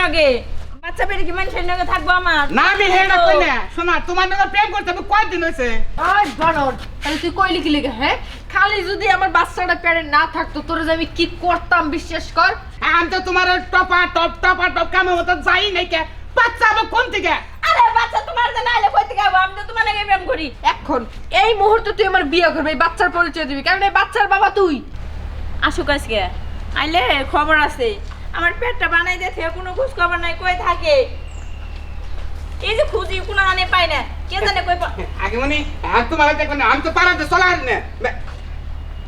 নগে। বাচ্চা পেটে কি মানুষের নগে থাকব আমার? না আমি হেডা কই না? শোনা তোমার প্রেম করতে আমি কয়দিন বানর তাহলে তুই কইলি কি লেগে হ্যাঁ? খালি যদি আমার বাচ্চাটা না থাকতো তোর যে আমি কি করতাম বিশ্বাস কর? আমি তো তোমার টপা টপ টপা টপ কামের মতো যাই নাই কে। বাচ্চা আবার কোন থেকে আরে বাচ্চা তোমার যে নাইলে কই থেকে আমি তো তোমার নাকি প্রেম করি। এখন এই মুহূর্তে তুই আমার বিয়ে করবি এই বাচ্চার পরিচয় দিবি। কারণ এই বাচ্চার বাবা তুই। আসুক আজকে। আইলে খবর আছে। আমার পেটটা বানাই দিয়েছে কোনো খোঁজ খবর নাই কই থাকে? এই যে খুঁজি কোনো আনে পাই না। কে জানে কই আগে মানে আর তোমার দেখো না আমি তো পারাতে চলার না।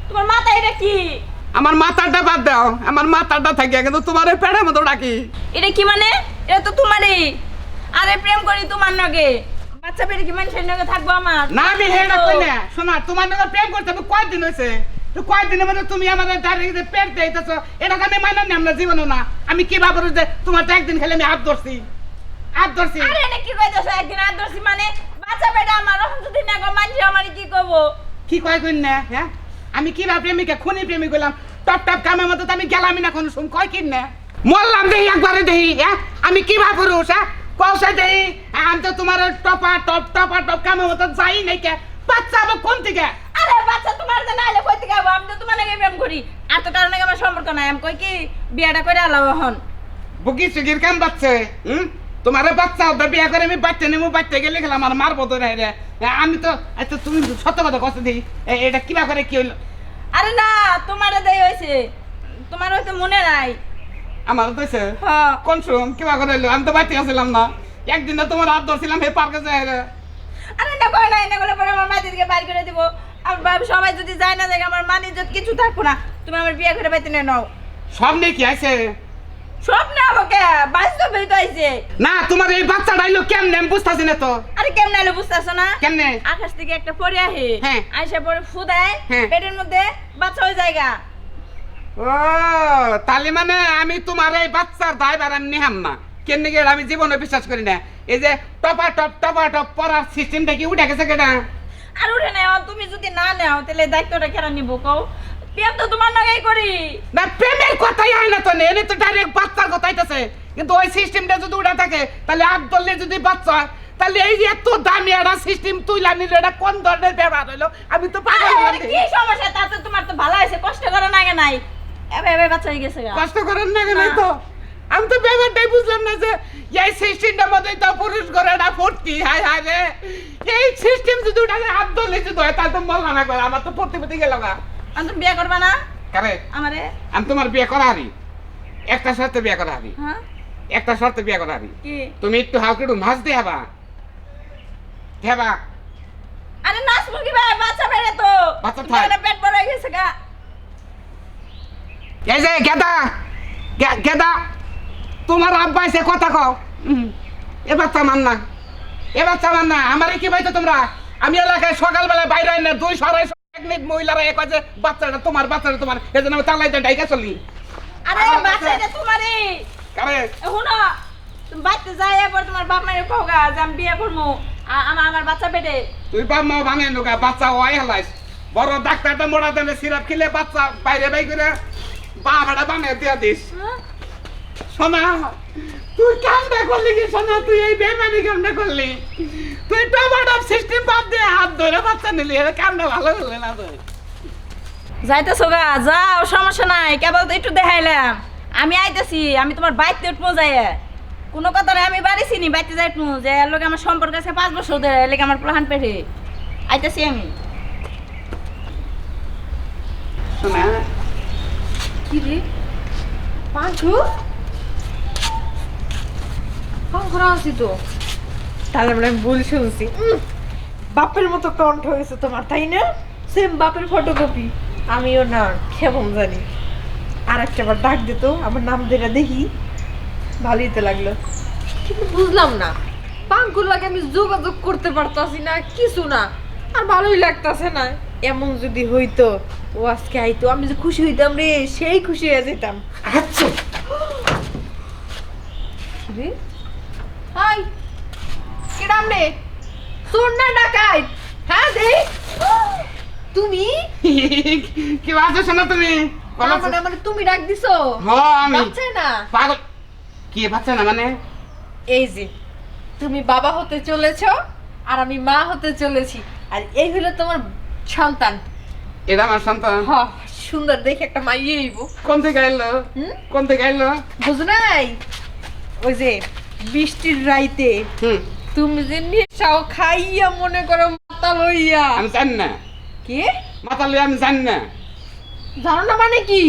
তোমার মাথা এটা কি? আমার মাথাটা বাদ দাও আমার মাথাটা থাকে কিন্তু তোমার ওই পেটের মতো ডাকি। এটা কি মানে? এটা তো তোমারই। আরে প্রেম করি তোমার নগে। বাচ্চা পেটে কি মানুষের নগে থাকব আমার? না আমি হেডা কই না। শোনা তোমার নাকি প্রেম করতে আমি কয়দিন হয়েছে? তো কয়দিনের মধ্যে তুমি আমাদের দাঁড়িয়ে পেট এটা আমি মাইনার নাম না জীবনও না। আমি কি ভাবো যে তোমার একদিন খেলে আমি হাত ধরছি। হাত ধরছি। আরে এটা কি কইতেছো একদিন আর ধরছি মানে? বাচ্চা পেটে আমার রকম যদি না গো মানুষ আমার কি করব কি কয় কই না হ্যাঁ? আমি কি বা প্রেমিকা খুনি প্রেমিক টপ টপ কামের মতো তো আমি গেলামই না কোনো শুন কয় কিন না? মরলাম দেহি একবারে দেহি হ্যাঁ? আমি কি বা পুরুষ হ্যাঁ? কৌশা দেহি আমি তো তোমার টপা টপ টপা টপ কামের মতো যাই নাই কে। বাচ্চা কোন থেকে? বাচ্চা তোমার নাইলে কই থেকে আইবো? আমি তো তোমার নাকি প্রেম করি। আর তো কারণে আমার সম্পর্ক নাই। আমি কই কি বিয়াটা করে আলাও এখন। বুকি সুগির কাম বাচ্চে হুম? তোমার বাচ্চা হবে বিয়া করে আমি বাচ্চা নেব বাচ্চা গেলে গেলাম আমার মারবো তো রে। আমি তো আচ্ছা তুমি সত্য কথা কষ্ট দিই এটা কিবা করে কি হইল? আরে না তোমার দেই হইছে। তোমার হয়তো মনে নাই। আমার তো হইছে। হ্যাঁ কোন শুন কিবা করে হইল? আমি তো বাচ্চা আসছিলাম না। একদিন তোমার হাত ধরছিলাম হে পার্কে যায় রে। আরে না কই না করলে পরে আমার মাঝে দিকে বাইর করে দিব। সবাই যদি যায় না দেখে আমার মান ইজ্জত কিছু থাকব না। তুমি আমার বিয়ে করে বাইতে নাও। সামনে কি আছে? সব না আমাকে বাস্তবে তো আইছে। না তোমার এই বাচ্চাটা আইলো কেমনে? আমি বুঝতেছি না তো। আরে কেমন আইলো বুঝতেছো না? কেমনে? আকাশ থেকে একটা পরে আহে। হ্যাঁ। আইসা পরে ফুদায় হ্যাঁ। পেটের মধ্যে বাচ্চা হয়ে জায়গা ও তাহলে মানে আমি তোমার এই বাচ্চার দায়বার আমি নিহাম না। কেন গেলে? আমি জীবনে বিশ্বাস করি না। এই যে টপা টপ টপা টপ পড়ার সিস্টেমটা কি উঠে গেছে কেটা আর উঠে নেও তুমি যদি না নেও তাহলে দায়িত্বটা কেন নিব কও? প্রেম তো তোমার নাগাই করি। না প্রেমের কথাই হয় না তো নেই তো ডাইরেক্ট বাচ্চার কথা আইতাছে। কিন্তু ওই সিস্টেমটা যদি উঠে থাকে তাহলে আট দলে যদি বাচ্চা তাহলে এই যে এত দামি একটা সিস্টেম তুইলা নিলে এটা কোন ধরনের ব্যবহার হলো আমি তো পাগল কি সমস্যা? তাতে তোমার তো ভালো হয়েছে কষ্ট করো না নাই। এবে এবে বাচ্চা হয়ে গেছে কষ্ট করেন না কেন না। তো আমি তো ব্যাপারটাই বুঝলাম না যে এই সিস্টেমটার মধ্যে তো পুরুষ করে না ফুর্তি হায় হায় রে। এই সিস্টেম যদি উঠাকে হাত ধরলে যদি হয় তাহলে তো মল্লা না করে আমার তো পড়তে পড়তে গেল না আমি তুমি বিয়ে করবা না? কারে আমারে? আমি তোমার বিয়ে করা হারি একটা শর্তে বিয়ে করা হারি হ্যাঁ? একটা শর্তে বিয়ে করা হারি তুমি একটু হালকা একটু মাছ দিয়ে হবা হেবা আরে নাচ মুরগি ভাই? বাচ্চা বেড়ে তো। বাচ্চা থাক। পেট বড় হয়ে গেছে গা। এই যে গেদা। গেদা। তোমার আব্বা এসে কথা কও। উম, এ বাচ্চা মান না। এ বাচ্চা মান না। আমারে কি পাইছো তোমরা? আমি এলাকায় সকালবেলা বাইরে না দুই সরাই প্রেগনেন্ট মহিলারা এক আছে বাচ্চাটা তোমার বাচ্চাটা তোমার। এজন্য আমি তালাইতে ডাইকা চলি। আরে আমার বাচ্চা বাচ্চা। তোমারই। কারে? শুনো তুমি বাচ্চা যাই এবার তোমার বাপ মায়ের কওগা যে আমি বিয়ে করব আমার আমার বাচ্চা পেটে। তুই বাপ মা ভাঙে নুকা বাচ্চা ওয়াই হেলাইস। বড় ডাক্তারটা মোড়া দেনে সিরাপ খেলে বাচ্চা বাইরে বাই করে বাবাটা বানিয়ে দিয়ে দিস। হ্যাঁ? সোনা তুই কামটা করলি কি সোনা? তুই এই বেমানি কামটা করলি। তুই টমাটো সিস্টেম বাদ দিয়ে হাত ধরে বাচ্চা নিলি এটা কামটা ভালো করলি না তুই যাইতেছো গা যাও সমস্যা নাই। কেবল তো একটু দেখাইলাম। আমি আইতেছি আমি তোমার বাইতে উঠবো যাই কোনো কথা নাই আমি বাড়ি চিনি বাইতে যাই উঠবো যে এর লোক আমার সম্পর্ক আছে পাঁচ বছর ধরে এর আমার প্লাহান পেটে। আইতেছি আমি। সোনা কি রে? পাঁচু? পাঁচরা আছি তো। তাহলে মানে আমি ভুল শুনছি। বাপের মতো কণ্ঠ হয়েছে তোমার তাই না? সেম বাপের ফটোকপি আমিও না কেমন জানি। আর একটা বার ডাক দিত আমার নাম যেটা দেখি। ভালোই তো লাগল। কিন্তু বুঝলাম না। পাঙ্কুর লাগে আমি যোগাযোগ করতে পারতাছি না কিছু না। আর ভালোই লাগতাছে না। এমন যদি হইতো ও আজকে আইতো আমি যে খুশি হইতাম রে সেই খুশি হয়ে যেতাম। আচ্ছা। রে? হাই কিরাম রে? তোর না ডাকাই। হ্যাঁ দে তুমি? কি বাজে সোনা তুমি? মানে মানে তুমি ডাক দিছো? হ আমি। বাচ্চা না। পাগল। কি বাচ্চা না মানে? এই যে তুমি বাবা হতে চলেছো আর আমি মা হতে চলেছি। আর এই হলো তোমার সন্তান। এটা আমার সন্তান। হ সুন্দর দেখে একটা মাইয়ে হইব। কোন থেকে আইলো? হুম? কোন থেকে আইলো? বুঝো নাই? ওই যে বৃষ্টির রাইতে তুমি যে নেশাও খাইয়া মনে করো মাতাল হইয়া। আমি জানি না। কি? মাথা লইয়া আমি জানি না। জানো না মানে কি?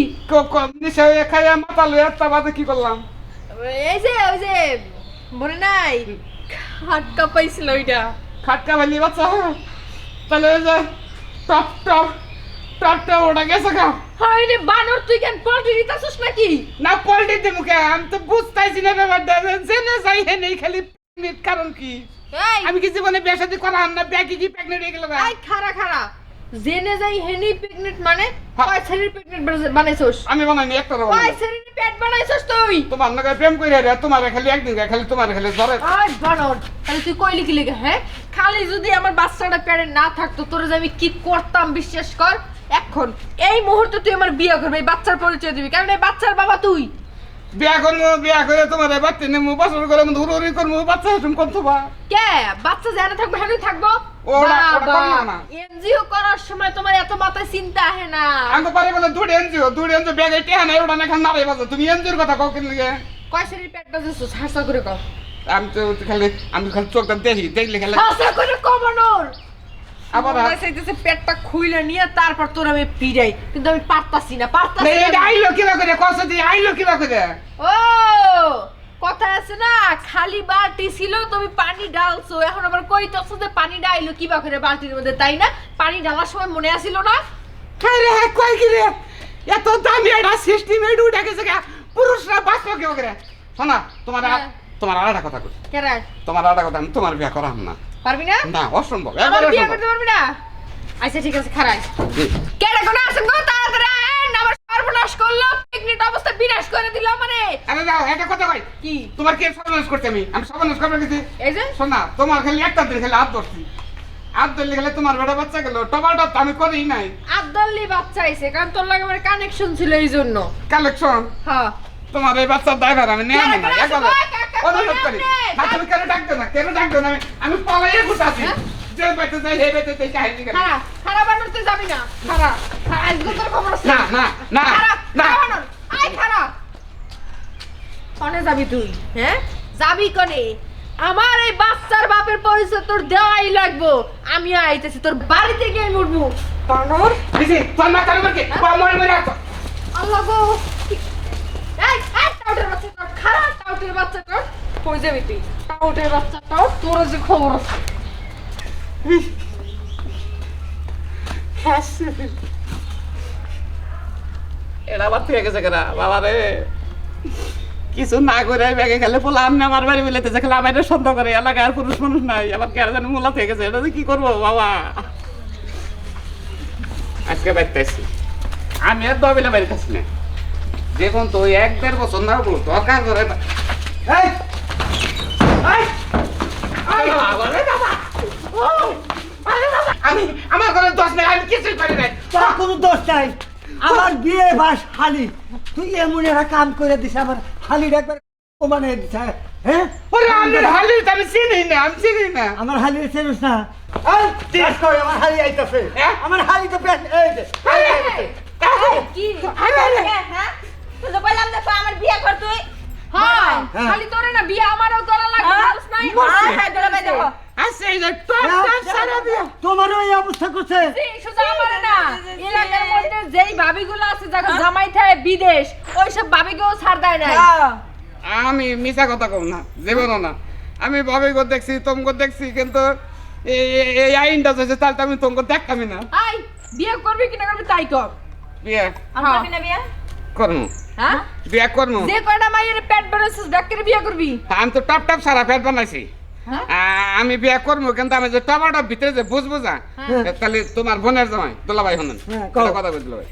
নিশা খাইয়া মাথা লইয়া তার বাদে কি করলাম? এই যে ওই যে মনে নাই? খাটকা কাঁপাইছিল ওইটা। খাটকা ভালি বাচ্চা তাহলে ওই যে টপ টপ। টপ ওটা গেছে গা। হাই রে বানর তুই কেন পল্টি দিতাছিস নাকি? না পল্টি দে মুখে আমি তো বুঝতেছি না ব্যাপারটা। জেনে যাই হে নেই খালি প্রেগনেন্ট কারণ কি? আমি কি জীবনে করা না? কি প্রেগনেন্ট হয়ে গেল আই খারা খারা জেনে যাই হেনি প্রেগনেন্ট মানে? হ্যাঁ। কয় ছেলের প্রেগনেন্ট বানাইছস? আমি বানাইনি একটা কয় ছেলের পেট বানাইছস তুই? তোমার নাকি প্রেম করে রে তোমার খালি একদিন খালি তোমার খালি ধরে আই বানর তাহলে তুই কইলি কি লেগে হ্যাঁ? খালি যদি আমার বাচ্চাটা পেটে না থাকতো তোর যে আমি কি করতাম বিশ্বাস কর? এখন এই মুহূর্তে তুই আমার বিয়ে করবি এই বাচ্চার পরিচয় দিবি। কারণ এই বাচ্চার বাবা তুই? বিয়া করব বিয়া করে তোমার বাচ্চা নেব বছর করে উড়ি করব বাচ্চা তুমি বা কে? বাচ্চা যেন থাকবে থাকব। এনজিও করার সময় তোমার এত মাথায় চিন্তা আহে না। আমি পারি বলে দুটো এনজিও দুটো এনজিও ব্যাগে টেহা নাই ওটা না খান বাজো তুমি এনজিওর কথা কও কিন লিগে? কয় পেট হাসা করে কও। আমি তো খালি আমি খালি চোখটা দেখি দেখলে খালি হাসা করে কমানোর আবার চাইতেছে পেটটা খুইলে নিয়ে তারপর তোর আমি পিড়াই কিন্তু আমি পারতাছি না পারতাছি এই না। আইলো কিবা করে? কষ্ট দিয়ে আইলো কিবা করে? ও কথা আছে না খালি বালতি ছিল তুমি পানি ডালছো এখন আবার কইতেছো যে পানি ডাইলো কিবা করে বালতির মধ্যে তাই না? পানি ডালার সময় মনে আসিল না? হ্যাঁ রে হ্যাঁ কি রে? এত দামি একটা সিস্টেম এডু উঠে গেছে পুরুষরা বাঁচবো কেউ করে? শোনা তোমার হ্যাঁ। তোমার একটা কথা কই। তোমার আর কথা আমি তোমার বিয়া করাম না। পারবি না? না অসম্ভব একবারে বিয়ে করতে পারবি না? আচ্ছা ঠিক আছে খারাই। জি। কেডা কোন গো? তাড়াতাড়ি আমার সর্বনাশ করল পিকনিক অবস্থা বিনাশ করে দিল মানে আরে যাও একটা কথা কই। কি? তোমার কে সর্বনাশ করতে আমি? আমি সর্বনাশ করব এই যে? শোনা তোমার খালি একটা দিন খালি হাত ধরছি। হাত ধরলে খালি তোমার বেটা বাচ্চা গেল। আমি করি নাই। আব্দাল্লি বাচ্চা আইছে কারণ তোর লাগে আমার কানেকশন ছিল এই জন্য কালেকশন হ্যাঁ। তোমার এই বাচ্চার ড্রাইভার আমি নিয়ে না একবার অনুরোধ করি আপনি? কেন ডাকছো না? কেন ডাকছো না? আমি আমি ঘুরতাছি। হ্যাঁ? যে বাইতে যাই হে বাইতে যাই কাহিনী করে খারাপ খারাপ বানরতে যাবি না। খারাপ। আজকে তোর খবর আছে। না না না না। বানর আই খারাপ। কনে যাবি তুই হ্যাঁ? যাবি কনে? আমার এই বাচ্চার বাপের পরিচয় তোর দেওয়াই লাগবো। আমি আইতেছি তোর বাড়িতে গিয়ে মরবো বানর? দিদি তোর মাথা উপর কি? বা মরে মরে আছো আল্লাহ গো। এই টাউটের খারাপ, টাউটের কই যাবি তুই? টাউটের তোর যে খবর আছে। এটা আবার থেকে গেছে কেনা বাবা রে। কিছু না করে ব্যাগে গেলে বলে আমি আমার বাড়ি মিলেতে যে খেলে আমার সন্দেহ করে, এলাকায় আর পুরুষ মানুষ নাই। আবার কে জানি মোলা থেকে গেছে, এটা কি করব বাবা? আজকে বাইতেছি আমি আর দবিলে বাড়িতেছি না। দেখুন তো এক দেড় বছর না হব দরকার করে না- এই! এই! এই বাবা! রে বাবা! ও! আরে বাবা! আমি আমার ঘরে দোষ নেই আমি কিছুই করি নাই। তোর কোনো দোষ নাই। আমার বিয়ে বাস হালি তুই এমন একটা কাম করে দিস আমার হালির একবার মানে দিছে হ্যাঁ? ওরে আমি হালি আমি চিনি না আমি চিনি না। আমার চেনুস না। কর, আমার হালি আইতাছে। হ্যাঁ? আমার হালি তো পেট এই যে। কি? হ্যাঁ? তুই তো বললাম তুই আমার বিয়ে কর তুই। হ্যাঁ হ্যাঁ। খালি তোরে না বিয়ে আমারও করা লাগবে হ্যাঁ? বুঝছ নাই। হ্যাঁ, হ্যাঁ, দুলা ভাই দেখো। আছে এই যে টপ টপ সারা দিয়া তোমারও এই অবস্থা করছে। জি, শুধু আমারে না এলাকার মধ্যে যেই ভাবিগুলো আছে যারা জামাই থাকে বিদেশ ওইসব ভাবিকেও ছাড় দেয় না হ্যাঁ। আমি মিছা কথা কম না জীবনও না। আমি দেখছি তোমাকে দেখছি কিন্তু এই আইনটা তাহলে তো আমি তোমাকে দেখতামই না। আই বিয়ে করবি কিনা করবি তাই কর বিয়ে। করবি না বিয়ে? করমু। হ্যাঁ? বিয়ে করমু। যে কয়টা মাইয়ের পেট বেরোছিস ডাক্তারে বিয়ে করবি? আমি তো টপ টপ সারা পেট বানাইছি। হ্যাঁ? আমি বিয়ে করব কিন্তু আমি যে টমাটো ভিতরে যে বুঝ বুঝা হ্যাঁ। তাহলে তোমার বোনের জামাই দোলাভাই হনেন হ্যাঁ, কথা বুঝলো ভাই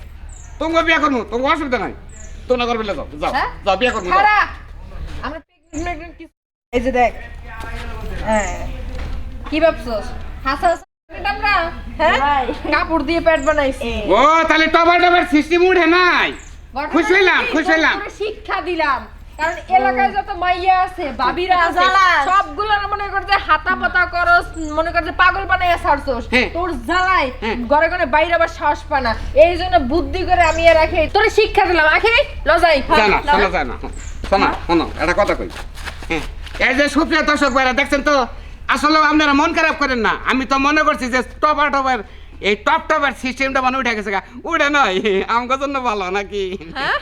তোমাকে বিয়ে করব তোমাকে অসুবিধা নাই। তোমরা করবে যাও যাও হ্যাঁ? যাও বিয়ে করব এই যে দেখ। হ্যাঁ। কি ভাবছস? হাসা হ্যাঁ। কাপড় দিয়ে পেট বানাইছি। ও তাহলে টমাটোর সিস্টেম উঠে নাই। খুশি হইলাম? খুশি হইলাম। শিক্ষা দিলাম কারণ এলাকায় যত মাইয়া আছে বাবিরা আছে জ্বালাস। সবগুলো মনে করে যে হাতা পাতা করস মনে করে যে পাগল বানাইয়া ছাড়ছস হ্যাঁ। তোর জ্বালায় হ্যাঁ। ঘরে ঘরে বাইরে আবার সাহস পায় না এই জন্য বুদ্ধি করে আমি এর রাখি তোর শিক্ষা দিলাম আখি লজাই শোনা যায় শোনা শোনো একটা কথা কই হ্যাঁ এই যে সুপ্রিয় দর্শক ভাইরা দেখছেন তো আসলে আপনারা মন খারাপ করেন না আমি তো মনে করছি যে টপার টপার এই টপ টপের সিস্টেমটা মানে উঠে গেছে গা। উঠে নয় আমার জন্য ভালো নাকি হ্যাঁ